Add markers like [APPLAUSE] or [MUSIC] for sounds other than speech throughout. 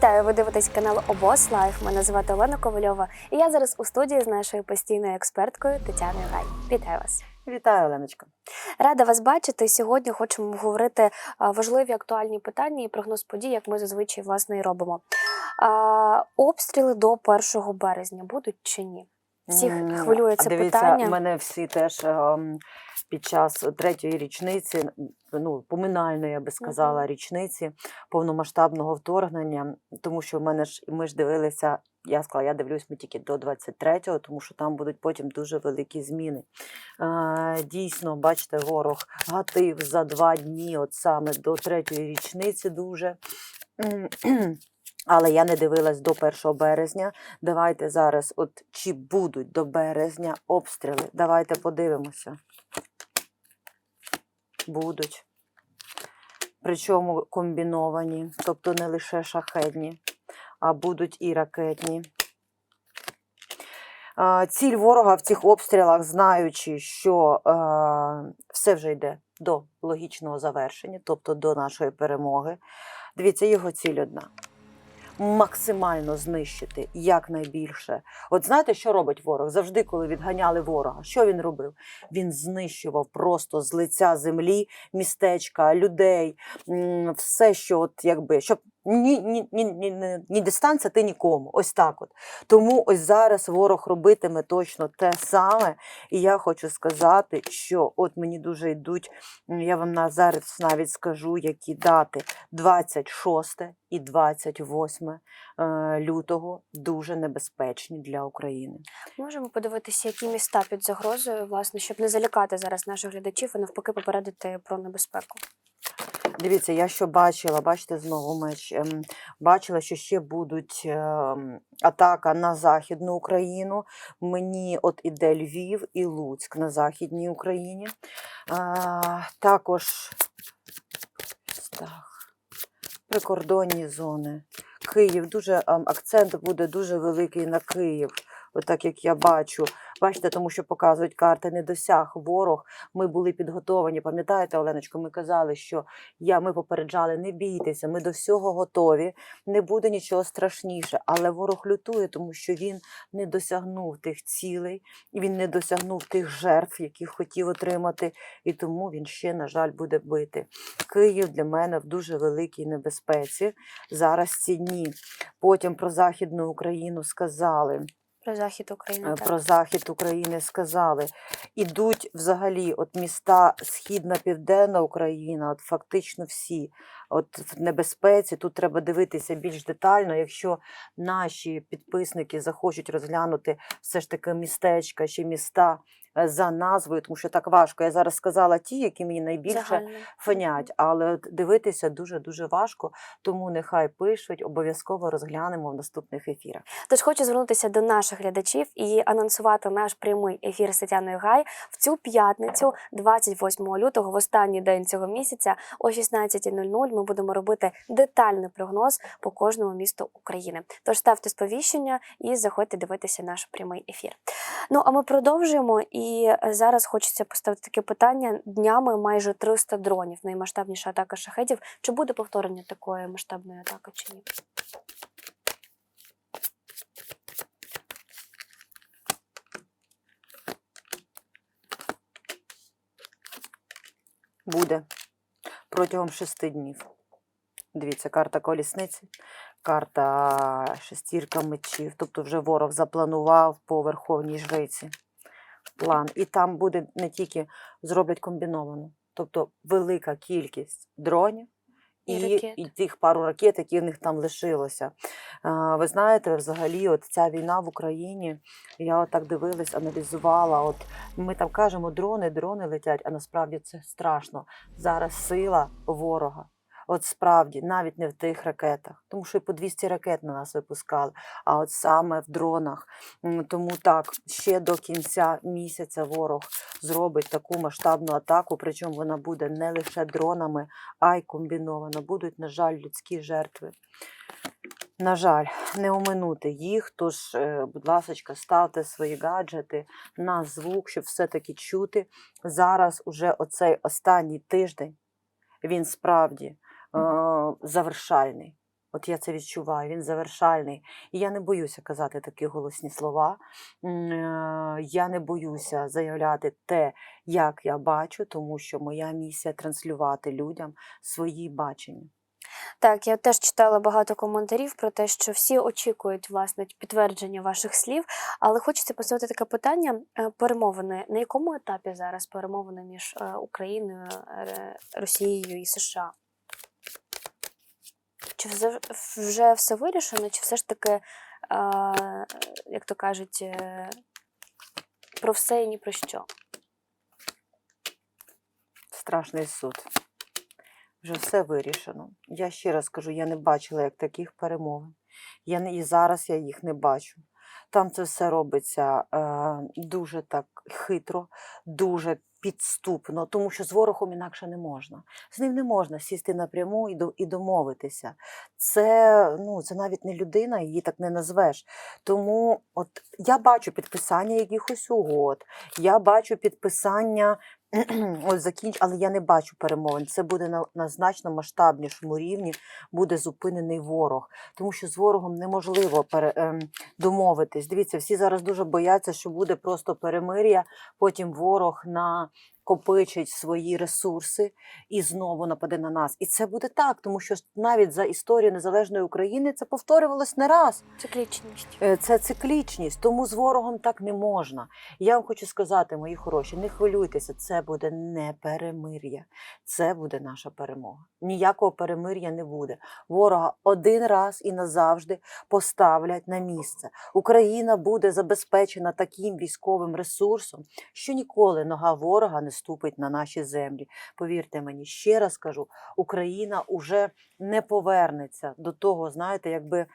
Вітаю, ви дивитесь канал Обос Лайф. Мене звати Олена Ковальова, і я зараз у студії з нашою постійною експерткою Тетяною Гай. Вітаю вас. Вітаю, Оленочка. Рада вас бачити. Сьогодні хочемо обговорити важливі актуальні питання і прогноз подій, як ми зазвичай власне і робимо. А, обстріли до 1 березня будуть чи ні? Всіх хвилює це Дивіться, питання. мене всі теж ем, під час третьої річниці, ну поминальної, я би сказала, річниці повномасштабного вторгнення, тому що в мене ж ми ж дивилися. Я сказала, я дивлюсь ми тільки до 23-го, тому що там будуть потім дуже великі зміни. Дійсно, бачите, ворог гатив за два дні, от саме до третьої річниці дуже. Але я не дивилась до 1 березня. Давайте зараз, от чи будуть до березня обстріли. Давайте подивимося. Будуть. Причому комбіновані, тобто не лише шахедні, а будуть і ракетні. Ціль ворога в цих обстрілах, знаючи, що е, все вже йде до логічного завершення, тобто до нашої перемоги. Дивіться, його ціль одна максимально знищити якнайбільше. От знаєте, що робить ворог? Завжди, коли відганяли ворога, що він робив? Він знищував просто з лиця землі містечка, людей, все, що от якби щоб ні, ні, ні, ні, ні, дистанція, ти нікому. Ось так от. Тому ось зараз ворог робитиме точно те саме. І я хочу сказати, що от мені дуже йдуть, я вам на зараз навіть скажу, які дати 26 і 28 е, лютого дуже небезпечні для України. Можемо подивитися, які міста під загрозою, власне, щоб не залякати зараз наших глядачів, а навпаки попередити про небезпеку. Дивіться, я що бачила, бачите знову меч. ем, Бачила, що ще будуть ем, атака на Західну Україну. Мені от іде Львів і Луцьк на Західній Україні. Також так, прикордонні зони. Київ дуже ем, акцент буде дуже великий на Київ. Отак як я бачу. Бачите, тому що показують карти, не досяг ворог. Ми були підготовані. Пам'ятаєте, Оленочко, ми казали, що я, ми попереджали, не бійтеся, ми до всього готові, не буде нічого страшніше. Але ворог лютує, тому що він не досягнув тих цілей, він не досягнув тих жертв, які хотів отримати, і тому він ще, на жаль, буде бити. Київ для мене в дуже великій небезпеці. Зараз ці дні. Потім про Західну Україну сказали. Про захід України. Е, так. Про захід України сказали. Ідуть взагалі от міста Східна, Південна Україна, от фактично всі от в небезпеці. Тут треба дивитися більш детально. Якщо наші підписники захочуть розглянути все ж таки містечка чи міста за назвою, тому що так важко. Я зараз сказала ті, які мені найбільше Загально. фонять, але дивитися дуже дуже важко. Тому нехай пишуть, обов'язково розглянемо в наступних ефірах. Тож хочу звернутися до наших глядачів і анонсувати наш прямий ефір з Тетяною Гай в цю п'ятницю, 28 лютого, в останній день цього місяця, о 16.00 ми будемо робити детальний прогноз по кожному місту України. Тож ставте сповіщення і заходьте дивитися наш прямий ефір. Ну а ми продовжуємо. І е, зараз хочеться поставити таке питання: днями майже 300 дронів. Наймасштабніша атака шахедів. Чи буде повторення такої масштабної атаки, чи ні? Буде протягом шести днів. Дивіться, карта колісниці, карта шестірка мечів. Тобто вже ворог запланував по верховній жриці план. І там буде не тільки зроблять комбіновано, тобто велика кількість дронів. І І, і тих пару ракет, які в них там лишилося. А, ви знаєте, взагалі, от ця війна в Україні, я отак дивилась, аналізувала. От ми там кажемо, дрони, дрони летять, а насправді це страшно. Зараз сила ворога. От справді, навіть не в тих ракетах, тому що і по 200 ракет на нас випускали, а от саме в дронах. Тому так, ще до кінця місяця ворог зробить таку масштабну атаку, причому вона буде не лише дронами, а й комбінована. Будуть, на жаль, людські жертви. На жаль, не оминути їх. Тож, е, будь ласка, ставте свої гаджети на звук, щоб все-таки чути. Зараз уже оцей останній тиждень він справді завершальний. От я це відчуваю, він завершальний. І я не боюся казати такі голосні слова. Е, Я не боюся заявляти те, як я бачу, тому що моя місія транслювати людям свої бачення. Так, я теж читала багато коментарів про те, що всі очікують власне підтвердження ваших слів, але хочеться поставити таке питання: е, перемовини на якому етапі зараз перемовини між е, Україною, е, Росією і США? Чи вже, все вирішено, чи все ж таки, як то кажуть, е, про все і ні про що? Страшний суд. Вже все вирішено. Я ще раз кажу, я не бачила як таких перемовин. Я не, і зараз я їх не бачу. Там це все робиться е, дуже так хитро, дуже підступно, тому що з ворогом інакше не можна. З ним не можна сісти напряму і, до, і домовитися. Це, ну, це навіть не людина, її так не назвеш. Тому от я бачу підписання якихось угод, я бачу підписання [CLEARS THROAT] Ось закінч, але я не бачу перемовин. Це буде на, на значно масштабнішому рівні, буде зупинений ворог, тому що з ворогом неможливо пере, е, домовитись. Дивіться, всі зараз дуже бояться, що буде просто перемир'я, потім ворог накопичить свої ресурси і знову нападе на нас. І це буде так, тому що навіть за історію незалежної України це повторювалось не раз. Циклічність. Е, Це циклічність, тому з ворогом так не можна. Я вам хочу сказати, мої хороші, не хвилюйтеся, це буде не перемир'я, це буде наша перемога. Ніякого перемир'я не буде. Ворога один раз і назавжди поставлять на місце. Україна буде забезпечена таким військовим ресурсом, що ніколи нога ворога не ступить на наші землі. Повірте мені, ще раз кажу, Україна уже не повернеться до того, знаєте, якби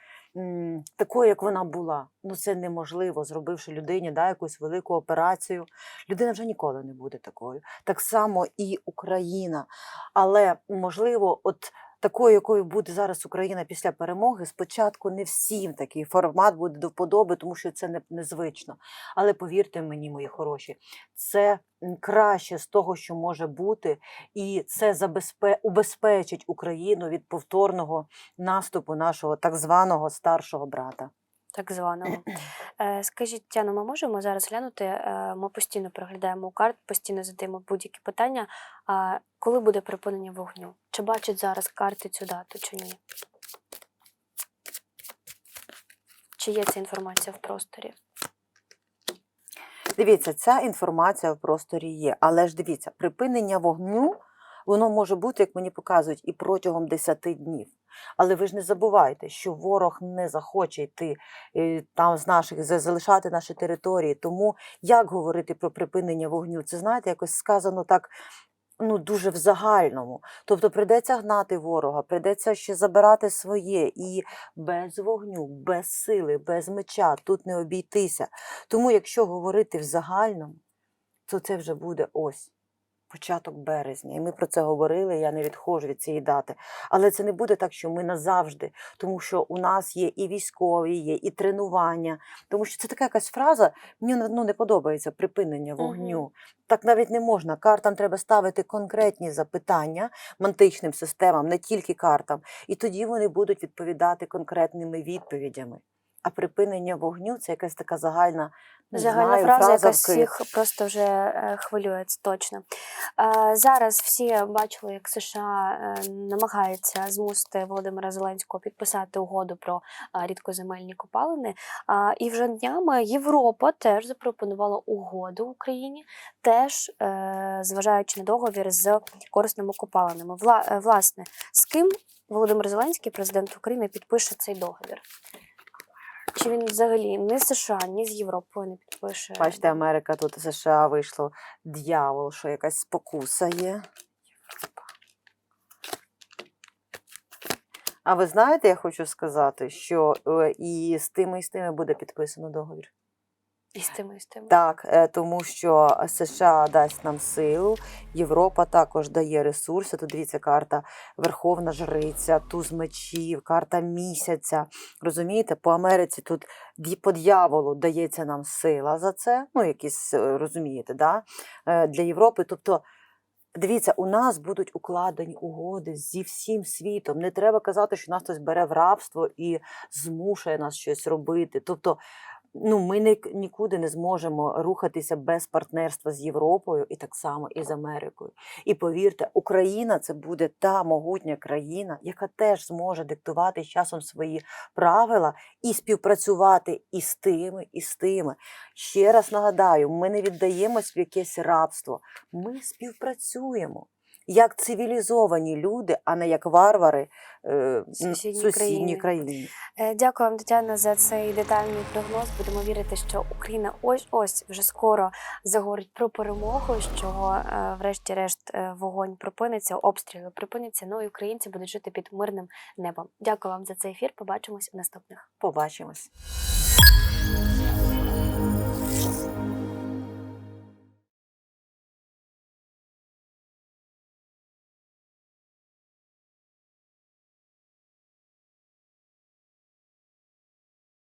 такою, як вона була. Ну це неможливо, зробивши людині да, якусь велику операцію. Людина вже ніколи не буде такою. Так само і Україна. Але можливо, от такою, якою буде зараз Україна після перемоги, спочатку не всім такий формат буде до вподоби, тому що це не, незвично. Але повірте мені, мої хороші, це краще з того, що може бути, і це забезпе... убезпечить Україну від повторного наступу нашого так званого старшого брата. так званого. Е, Скажіть, Тяно, ми можемо зараз глянути? е, Ми постійно переглядаємо карт, постійно задаємо будь-які питання. Коли буде припинення вогню? Чи бачать зараз карти цю дату, чи ні? Чи є ця інформація в просторі? Дивіться, ця інформація в просторі є, але ж дивіться, припинення вогню воно може бути, як мені показують, і протягом 10 днів. Але ви ж не забувайте, що ворог не захоче йти е, там з наших залишати наші території. Тому як говорити про припинення вогню? Це знаєте, якось сказано так. Ну, дуже в загальному. Тобто прийдеться гнати ворога, прийдеться ще забирати своє і без вогню, без сили, без меча тут не обійтися. Тому, якщо говорити в загальному, то це вже буде ось початок березня. І ми про це говорили. Я не відходжу від цієї дати. Але це не буде так, що ми назавжди, тому що у нас є і військові, є і тренування. Тому що це така якась фраза, мені ну, не подобається припинення вогню. Так навіть не можна. Картам треба ставити конкретні запитання мантичним системам, не тільки картам. І тоді вони будуть відповідати конкретними відповідями. А припинення вогню це якась така загальна не Загальна знаю, фраза, яка в всіх просто вже е, хвилює, це точно. Зараз всі бачили, як США е, намагається змусити Володимира Зеленського підписати угоду про е, рідкоземельні копалини. І вже днями Європа теж запропонувала угоду Україні, теж зважаючи на договір з корисними копалинами. Власне, з ким Володимир Зеленський, президент України, підпише цей договір? Чи він взагалі ні з США, ні з Європою не підпише? Бачите, Америка тут США вийшло дьявол, що якась спокуса є. А ви знаєте, я хочу сказати, що е, і з тими, і з тими буде підписано договір. І з тими, і з тими. Так, е, тому що США дасть нам силу, Європа також дає ресурси. Тут дивіться, карта Верховна Жриця, туз мечів, карта місяця. Розумієте, по Америці тут по дьяволу дається нам сила за це. Ну, якісь е, розумієте, да? Е, для Європи. Тобто Дивіться, у нас будуть укладені угоди зі всім світом. Не треба казати, що нас хтось бере в рабство і змушує нас щось робити. Тобто, ну ми не, нікуди не зможемо рухатися без партнерства з Європою і так само і з Америкою. І повірте, Україна це буде та могутня країна, яка теж зможе диктувати з часом свої правила і співпрацювати і з тими, і з тими. Ще раз нагадаю, ми не віддаємось в якесь рабство. Ми співпрацюємо як цивілізовані люди, а не як варвари е, Сусідній сусідній країни. країні. Е, Дякую вам, Тетяна, за цей детальний прогноз. Будемо вірити, що Україна ось ось вже скоро заговорить про перемогу, що е, врешті-решт е, вогонь припиниться, обстріли припиняться. Ну і українці будуть жити під мирним небом. Дякую вам за цей ефір. Побачимось у наступних. Побачимось.